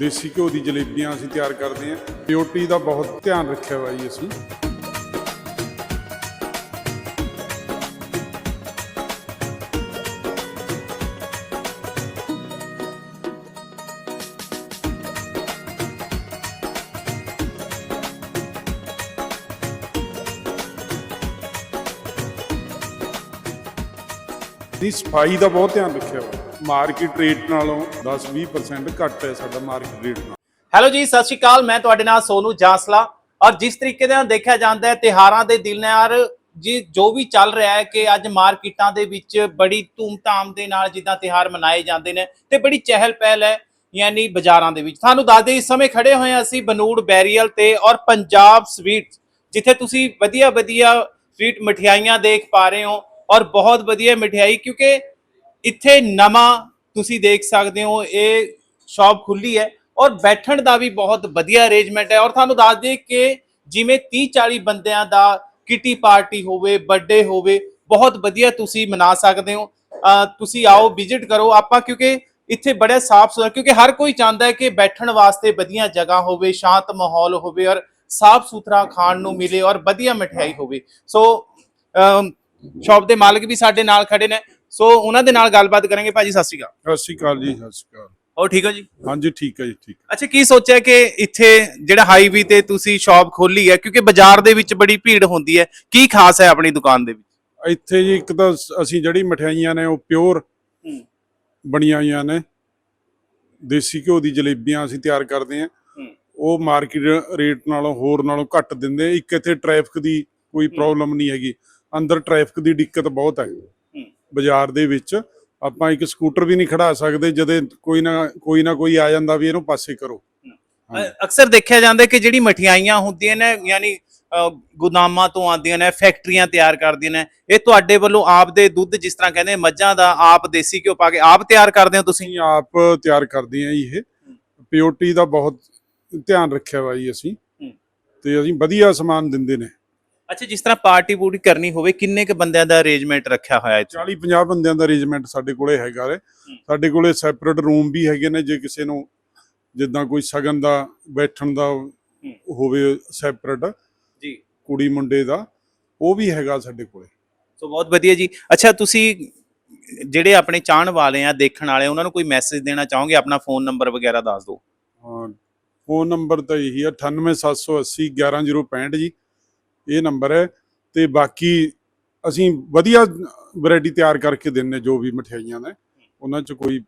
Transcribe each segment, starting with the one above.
ਦੇਸੀ ਘਿਓ ਦੀ ਜਲੇਬੀਆਂ ਅਸੀਂ ਤਿਆਰ ਕਰਦੇ ਹਾਂ। ਪਿਓਰਟੀ ਦਾ ਬਹੁਤ ਧਿਆਨ ਰੱਖਿਆ ਹੋਇਆ ਜੀ ਅਸੀਂ। ਦੀ ਸਫ਼ਾਈ ਦਾ ਬਹੁਤ ਧਿਆਨ ਰੱਖਿਆ ਵਾ ਮਾਰਕੀਟ ਰੇਟ ਨਾਲੋਂ 10-20% ਘੱਟ ਹੈ ਸਾਡਾ ਮਾਰਕੀਟ ਰੇਟ ਨਾਲ। ਹੈਲੋ ਜੀ, ਸਤਿ ਸ਼੍ਰੀ ਅਕਾਲ। ਮੈਂ ਤੁਹਾਡੇ ਨਾਲ ਸੋਨੂ ਜਾਂਸਲਾ। ਔਰ ਜਿਸ ਤਰੀਕੇ ਦੇ ਨਾਲ ਦੇਖਿਆ ਜਾਂਦਾ ਹੈ ਤਿਹਾਰਾਂ ਦੇ ਦਿਲ ਨਾਲ ਜੀ, ਜੋ ਵੀ ਚੱਲ ਰਿਹਾ ਹੈ ਕਿ ਅੱਜ ਮਾਰਕੀਟਾਂ ਦੇ ਵਿੱਚ ਬੜੀ ਧੂਮ-ਧਾਮ ਦੇ ਨਾਲ ਜਿੱਦਾਂ ਤਿਹਾਰ ਮਨਾਏ ਜਾਂਦੇ ਨੇ ਤੇ ਬੜੀ ਚਹਿਲ ਪਹਿਲ ਹੈ, ਯਾਨੀ ਬਾਜ਼ਾਰਾਂ ਦੇ ਵਿੱਚ। ਤੁਹਾਨੂੰ ਦੱਸ ਦੇ ਇਸ ਸਮੇਂ ਖੜੇ ਹੋਏ ਹਾਂ ਅਸੀਂ ਬਨੂੜ ਬੈਰੀਅਲ ਤੇ ਔਰ ਪੰਜਾਬ ਸਵੀਟਸ ਜਿੱਥੇ ਤੁਸੀਂ ਵਧੀਆ ਵਧੀਆ ਸਵੀਟ ਮਠਿਆਈਆਂ ਦੇਖ ਪਾ ਰਹੇ ਹੋ ਔਰ ਬਹੁਤ ਵਧੀਆ ਮਠਿਆਈ, ਕਿਉਂਕਿ ਇੱਥੇ ਨਵਾਂ ਤੁਸੀਂ ਦੇਖ ਸਕਦੇ ਹੋ, ਇਹ ਸ਼ਾਪ ਖੁੱਲੀ ਹੈ ਔਰ ਬੈਠਣ ਦਾ ਵੀ ਬਹੁਤ ਵਧੀਆ ਅਰੇਂਜਮੈਂਟ ਹੈ ਔਰ ਤੁਹਾਨੂੰ ਦੱਸ ਦਈਏ ਕਿ ਜਿਵੇਂ 30 40 ਬੰਦਿਆਂ ਦਾ ਕਿਟੀ ਪਾਰਟੀ ਹੋਵੇ ਬਰਥਡੇ ਹੋਵੇ, ਬਹੁਤ ਵਧੀਆ ਤੁਸੀਂ ਮਨਾ ਸਕਦੇ ਹੋ। ਤੁਸੀਂ ਆਓ ਵਿਜ਼ਿਟ ਕਰੋ। ਆਪਾਂ ਕਿਉਂਕਿ ਇੱਥੇ ਬੜਾ ਸਾਫ਼ ਸੁਥਰਾ, ਕਿਉਂਕਿ ਹਰ ਕੋਈ ਚਾਹੁੰਦਾ ਹੈ ਕਿ ਬੈਠਣ ਵਾਸਤੇ ਵਧੀਆ ਜਗ੍ਹਾ ਹੋਵੇ, ਸ਼ਾਂਤ ਮਾਹੌਲ ਹੋਵੇ ਔਰ ਸਾਫ਼ ਸੁਥਰਾ ਖਾਣ ਨੂੰ ਮਿਲੇ ਔਰ ਵਧੀਆ ਮਠਿਆਈ ਹੋਵੇ। ਸੋ ਸ਼ਾਪ ਦੇ ਮਾਲਕ ਵੀ ਸਾਡੇ ਨਾਲ ਖੜੇ ਨੇ। ਸੋ ਉਹਨਾਂ ਦੇ ਨਾਲ ਗੱਲਬਾਤ ਕਰਾਂਗੇ ਭਾਜੀ ਸਤਿ ਸ਼੍ਰੀ ਅਕਾਲ। ਸਤਿ ਸ਼੍ਰੀ ਅਕਾਲ ਜੀ ਸਤਿ ਸ਼੍ਰੀ ਅਕਾਲ। ਹੋਰ ਠੀਕ ਹੋ ਜੀ? ਹਾਂਜੀ ਠੀਕ ਹੈ ਜੀ ਠੀਕ ਅੱਛਾ ਕੀ ਸੋਚਿਆ ਕਿ ਇੱਥੇ ਜਿਹੜਾ ਹਾਈਵੇ ਤੇ ਤੁਸੀਂ ਸ਼ਾਪ ਖੋਲੀ ਹੈ ਕਿਉਂਕਿ ਬਾਜ਼ਾਰ ਦੇ ਵਿੱਚ ਬੜੀ ਭੀੜ ਹੁੰਦੀ ਹੈ ਕੀ ਖਾਸ ਹੈ ਆਪਣੀ ਦੁਕਾਨ ਦੇ ਵਿੱਚ? ਇੱਥੇ ਜੀ ਇੱਕ ਤਾਂ ਸ- ਅਸੀਂ ਜਿਹੜੀ ਮਠਿਆਈਆਂ ਨੇ ਉਹ ਪਿਓਰ ਬਣੀਆਂ ਹੋਈਆਂ ਨੇ। ਦੇਸੀ ਘਿਓ ਦੀ ਜਲੇਬੀਆਂ ਅਸੀਂ ਤਿਆਰ ਕਰਦੇ ਹਾਂ। ਉਹ ਮਾਰਕੀਟ ਰੇਟ ਨਾਲੋਂ ਹੋਰ ਨਾਲੋਂ ਘੱਟ ਦਿੰਦੇ। ਇੱਕ ਇੱਥੇ ਟ੍ਰੈਫਿਕ ਦੀ ਕੋਈ ਪ੍ਰੋਬਲਮ ਨਹੀਂ ਹੈਗੀ। ਅੰਦਰ ਟ੍ਰੈਫਿਕ ਦੀ ਦਿੱਕਤ ਬਹੁਤ ਹੈ। ਬਾਜ਼ਾਰ ਦੇ ਵਿੱਚ ਆਪਾਂ ਇੱਕ ਸਕੂਟਰ ਵੀ ਨਹੀਂ ਖੜਾ ਸਕਦੇ ਜਦੇ ਕੋਈ ਨਾ ਕੋਈ ਨਾ ਕੋਈ ਆ ਜਾਂਦਾ ਵੀ ਇਹਨੂੰ ਪਾਸੇ ਕਰੋ। ਅਕਸਰ ਦੇਖਿਆ ਜਾਂਦਾ ਕਿ ਜਿਹੜੀ ਮਠਿਆਈਆਂ ਹੁੰਦੀਆਂ ਨੇ ਯਾਨੀ ਗੋਦਾਮਾਂ ਤੋਂ ਆਉਂਦੀਆਂ ਨੇ ਫੈਕਟਰੀਆਂ ਤਿਆਰ ਕਰਦੀਆਂ ਨੇ ਇਹ ਤੁਹਾਡੇ ਵੱਲੋਂ ਆਪ ਦੇ ਦੁੱਧ ਜਿਸ ਤਰ੍ਹਾਂ ਕਹਿੰਦੇ ਮੱਝਾਂ ਦਾ ਆਪ ਦੇਸੀ ਘਿਓ ਪਾ ਕੇ ਆਪ ਤਿਆਰ ਕਰਦੇ ਹੋ ਤੁਸੀਂ? ਆਪ ਤਿਆਰ ਕਰਦੇ ਜੀ ਇਹ। ਪਿਓਰਟੀ ਦਾ ਬਹੁਤ ਧਿਆਨ ਰੱਖਿਆ ਹੋਇਆ ਜੀ ਅਸੀਂ। ਤੇ ਅਸੀਂ ਵਧੀਆ ਸਮਾਨ ਦਿੰਦੇ ਨੇ। ਅੱਛਾ ਜਿਸ ਤਰ੍ਹਾਂ ਪਾਰਟੀ ਪੂਰੀ ਕਰਨੀ ਹੋਵੇ ਕਿੰਨੇ ਕ ਬੰਦਿਆਂ ਦਾ ਅਰੇਂਜਮੈਂਟ ਰੱਖਿਆ ਹੋਇਆ ਹੈ 40 50 ਬੰਦਿਆਂ ਦਾ ਅਰੇਂਜਮੈਂਟ ਸਾਡੇ ਕੋਲੇ ਹੈਗਾ ਰੇ। ਸਾਡੇ ਕੋਲੇ ਸੈਪਰੇਟ ਰੂਮ ਵੀ ਹੈਗੇ ਨੇ ਜੇ ਕਿਸੇ ਨੂੰ ਜਿੱਦਾਂ ਕੋਈ ਸਗਨ ਦਾ ਬੈਠਣ ਦਾ ਹੋਵੇ ਸੈਪਰੇਟ ਜੀ। ਕੁੜੀ ਮੁੰਡੇ ਦਾ ਉਹ ਵੀ ਹੈਗਾ ਸਾਡੇ ਕੋਲੇ। ਸੋ ਬਹੁਤ ਵਧੀਆ ਜੀ। ਅੱਛਾ ਤੁਸੀਂ ਜਿਹੜੇ ਆਪਣੇ ਚਾਹਣ ਵਾਲੇ ਆ ਦੇਖਣ ਵਾਲੇ ਉਹਨਾਂ ਨੂੰ ਕੋਈ ਮੈਸੇਜ ਦੇਣਾ ਚਾਹੋਗੇ? ਆਪਣਾ ਫੋਨ ਨੰਬਰ ਵਗੈਰਾ ਦੱਸ ਦਿਓ। ਹਾਂ ਫੋਨ ਨੰਬਰ ਤਾਂ ਇਹੀ ਹੈ 98780 11065 ਜੀ। ਇਹ ਨੰਬਰ ਹੈ ਤੇ ਬਾਕੀ ਅਸੀਂ ਵਧੀਆ ਵੈਰਾਈਟੀ ਤਿਆਰ ਕਰਕੇ ਦਿੰਨੇ ਜੋ ਵੀ ਮਠਿਆਈਆਂ ਨੇ, ਉਹਨਾਂ 'ਚ ਕੋਈ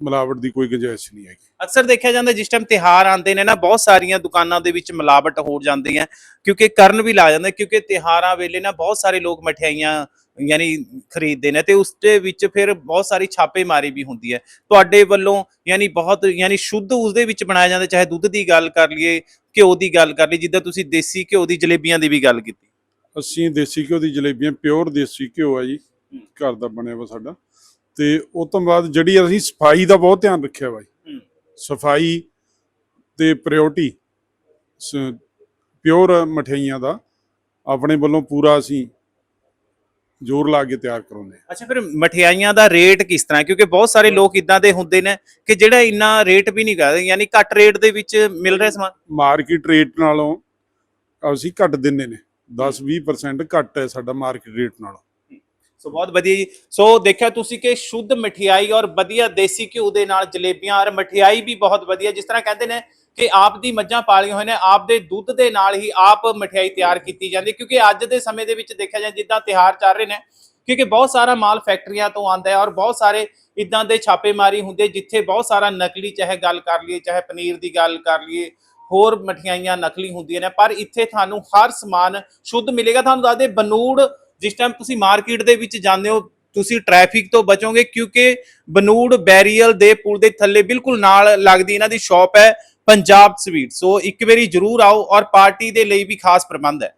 ਮਿਲਾਵਟ ਦੀ ਕੋਈ ਗੁੰਜਾਇਸ਼ ਨਹੀਂ ਹੈਗੀ। ਅਕਸਰ ਦੇਖਿਆ ਜਾਂਦਾ ਜਿਸ ਟਾਈਮ ਤਿਹਾਰ ਆਉਂਦੇ ਨੇ ਨਾ, ਬਹੁਤ ਸਾਰੀਆਂ ਦੁਕਾਨਾਂ ਦੇ ਵਿੱਚ ਮਿਲਾਵਟ ਹੋ ਜਾਂਦੀ ਹੈ ਕਿਉਂਕਿ ਕਰਨ ਵੀ ਲਾ ਜਾਂਦਾ, ਕਿਉਂਕਿ ਤਿਹਾਰਾਂ ਵੇਲੇ ਨਾ ਬਹੁਤ ਸਾਰੇ ਲੋਕ ਮਠਿਆਈਆਂ ਯਾਨੀ ਖਰੀਦਦੇ ਨੇ ਤੇ ਉਸ ਦੇ ਵਿੱਚ ਫਿਰ ਬਹੁਤ ਸਾਰੀ ਛਾਪੇਮਾਰੀ ਵੀ ਹੁੰਦੀ ਹੈ। ਤੁਹਾਡੇ ਵੱਲੋਂ ਯਾਨੀ ਬਹੁਤ ਯਾਨੀ ਸ਼ੁੱਧ ਉਸ ਦੇ ਵਿੱਚ ਬਣਾਇਆ ਜਾਂਦਾ ਚਾਹੇ ਦੁੱਧ ਦੀ ਗੱਲ ਕਰ ਲਈਏ ਘਿਓ ਦੀ ਗੱਲ ਕਰ ਲਈ ਜਿੱਦਾਂ ਤੁਸੀਂ ਦੇਸੀ ਘਿਓ ਦੀ ਜਲੇਬੀਆਂ ਦੀ ਵੀ ਗੱਲ ਕੀਤੀ। ਅਸੀਂ ਦੇਸੀ ਘਿਓ ਦੀ ਜਲੇਬੀਆਂ ਪਿਓਰ ਦੇਸੀ ਘਿਓ ਹੈ ਜੀ ਘਰ ਦਾ ਬਣਿਆ ਵਾ ਸਾਡਾ। ਤੇ ਉਸ ਤੋਂ ਬਾਅਦ ਜਿਹੜੀ ਅਸੀਂ ਸਫ਼ਾਈ ਦਾ ਬਹੁਤ ਧਿਆਨ ਰੱਖਿਆ ਵਾ ਜੀ। ਸਫ਼ਾਈ ਤੇ ਪ੍ਰਿਓਰਟੀ ਪਿਓਰ ਮਠਿਆਈਆਂ ਦਾ ਆਪਣੇ ਵੱਲੋਂ ਪੂਰਾ ਅਸੀਂ ਜ਼ੋਰ ਲਾ ਕੇ ਤਿਆਰ ਕਰਾਉਂਦੇ ਹਾਂ ਅੱਛਾ ਫਿਰ ਮਠਿਆਈਆਂ ਦਾ ਰੇਟ ਕਿਸ ਤਰ੍ਹਾਂ? ਕਿਉਂਕਿ ਬਹੁਤ ਸਾਰੇ ਲੋਕ ਇਦਾਂ ਦੇ ਹੁੰਦੇ ਨੇ ਕਿ ਜਿਹੜਾ ਇੰਨਾ ਰੇਟ ਵੀ ਨਹੀਂ ਕਰਦੇ ਯਾਨੀ ਘੱਟ ਰੇਟ ਦੇ ਵਿੱਚ ਮਿਲ ਰਿਹਾ ਸਮਾਨ। ਮਾਰਕੀਟ ਰੇਟ ਨਾਲੋਂ ਅਸੀਂ ਘੱਟ ਦਿੰਦੇ ਨੇ। 10-20% ਘੱਟ ਹੈ ਸਾਡਾ ਮਾਰਕੀਟ ਰੇਟ ਨਾਲੋਂ। ਸੋ ਬਹੁਤ ਵਧੀਆ ਜੀ। ਸੋ ਦੇਖਿਆ ਤੁਸੀਂ ਕਿ ਸ਼ੁੱਧ ਮਠਿਆਈ ਔਰ ਵਧੀਆ ਦੇਸੀ ਘਿਓ ਦੇ ਨਾਲ ਜਲੇਬੀਆਂ ਔਰ ਮਠਿਆਈ ਵੀ ਬਹੁਤ ਵਧੀਆ। ਜਿਸ ਤਰ੍ਹਾਂ ਕਹਿੰਦੇ ਨੇ ਕਿ ਆਪ ਦੀ ਮੱਝਾਂ ਪਾਲੀਆਂ ਹੋਏ ਨੇ, ਆਪ ਦੇ ਦੁੱਧ ਦੇ ਨਾਲ ਹੀ ਆਪ ਮਠਿਆਈ ਤਿਆਰ ਕੀਤੀ ਜਾਂਦੀ ਕਿਉਂਕਿ ਅੱਜ ਦੇ ਸਮੇਂ ਦੇ ਵਿੱਚ ਦੇਖਿਆ ਜਾਏ, ਜਿੱਦਾਂ ਤਿਹਾਰ ਚੱਲ ਰਹੇ ਨੇ, ਕਿਉਂਕਿ ਬਹੁਤ ਸਾਰਾ ਮਾਲ ਫੈਕਟਰੀਆਂ ਤੋਂ ਆਉਂਦਾ ਹੈ ਔਰ ਬਹੁਤ ਸਾਰੇ ਇਦਾਂ ਦੇ ਛਾਪੇਮਾਰੀ ਹੁੰਦੇ ਜਿੱਥੇ ਬਹੁਤ ਸਾਰਾ ਨਕਲੀ ਚਾਹੇ ਗੱਲ ਕਰ ਲਈਏ, ਚਾਹੇ ਪਨੀਰ ਦੀ ਗੱਲ ਕਰ ਲਈਏ, ਹੋਰ ਮਠਿਆਈਆਂ ਨਕਲੀ ਹੁੰਦੀਆਂ ਨੇ। ਪਰ ਇੱਥੇ ਤੁਹਾਨੂੰ ਹਰ ਸਮਾਨ ਸ਼ੁੱਧ ਮਿਲੇਗਾ। ਤੁਹਾਨੂੰ ਦੱਸਦੇ ਬਨੂੜ, ਜਿਸ ਟਾਈਮ ਤੁਸੀਂ ਮਾਰਕੀਟ ਦੇ ਵਿੱਚ ਜਾਂਦੇ ਹੋ, ਤੁਸੀਂ ਟ੍ਰੈਫਿਕ ਤੋਂ ਬਚੋਗੇ, ਕਿਉਂਕਿ ਬਨੂੜ, ਬੈਰੀਅਲ ਦੇ ਪੁਲ ਦੇ ਥੱਲੇ ਬਿਲਕੁਲ ਨਾਲ ਲੱਗਦੀ ਇਹਨਾਂ ਦੀ ਸ਼ਾਪ ਹੈ। ਪੰਜਾਬ ਸਵੀਟ ਸੋ ਇੱਕ ਵਾਰੀ ਜਰੂਰ ਆਓ ਔਰ ਪਾਰਟੀ ਦੇ ਲਈ ਵੀ ਖਾਸ ਪ੍ਰਬੰਧ ਹੈ।